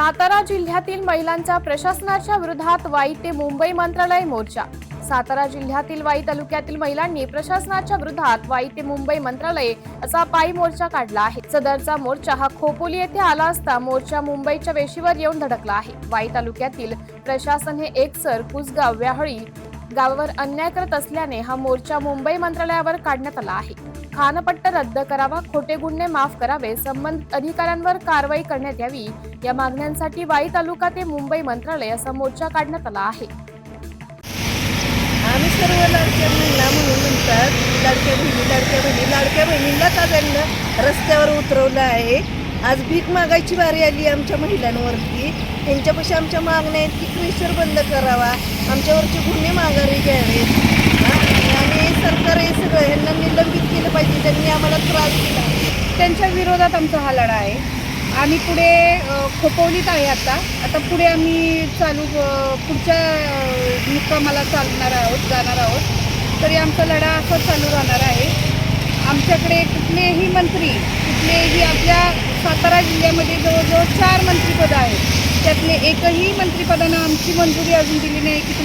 सातारा जिल्ह्यातील महिलांचा प्रशासनाच्या विरोधात वाई ते मुंबई मंत्रालय मोर्चा. सातारा जिल्ह्यातील वाई तालुक्यातील महिलांनी प्रशासनाच्या विरोधात वाई ते मुंबई मंत्रालय असा पायी मोर्चा काढला आहे. सदरचा मोर्चा हा खोपोली येथे आला असता मोर्चा मुंबईच्या वेशीवर येऊन धडकला आहे. वाई तालुक्यातील प्रशासन हे एकसर कुसगाव व्याहळी गावावर अन्याय करत असल्याने हा मोर्चा मुंबई मंत्रालयावर काढण्यात आला आहे. खानपट्ट रद्द करावा खोटे गुन्हे माफ करावे संबंधित अधिकाऱ्यांवर कारवाई करण्यात यावी या मागण्यांसाठी वाई तालुका ते मुंबई मंत्रालय असा मोर्चा काढण्यात आला आहे. आम्ही सर्व लाडक्या महिला म्हणून म्हणतात लाडक्या बहिणी लाडक्या बहिणी लाडक्या बहिणींनाच आज यांना रस्त्यावर उतरवलं आहे. आज भीक मागायची बारी आली आमच्या महिलांवरती. त्यांच्यापाशी आमच्या मागण्या आहेत की क्रेशर बंद करावा. आमच्यावरचे गुन्हे माघार केलं त्यांनी आम्हाला त्रास दिला त्यांच्या विरोधात आमचा हा लढा आहे. आम्ही पुढे खोपवलीत आहे आता. आता पुढे आम्ही चालू पुढच्या मुक्कामाला चालणार आहोत जाणार आहोत. तरी आमचा लढा असा चालू राहणार आहे. आमच्याकडे कुठलेही मंत्री कुठलेही आपल्या सातारा जिल्ह्यामध्ये जवळजवळ चार मंत्रिपदं आहेत. त्यातले एकही मंत्रिपदानं आमची मंजुरी अजून दिली नाही की तुम्ही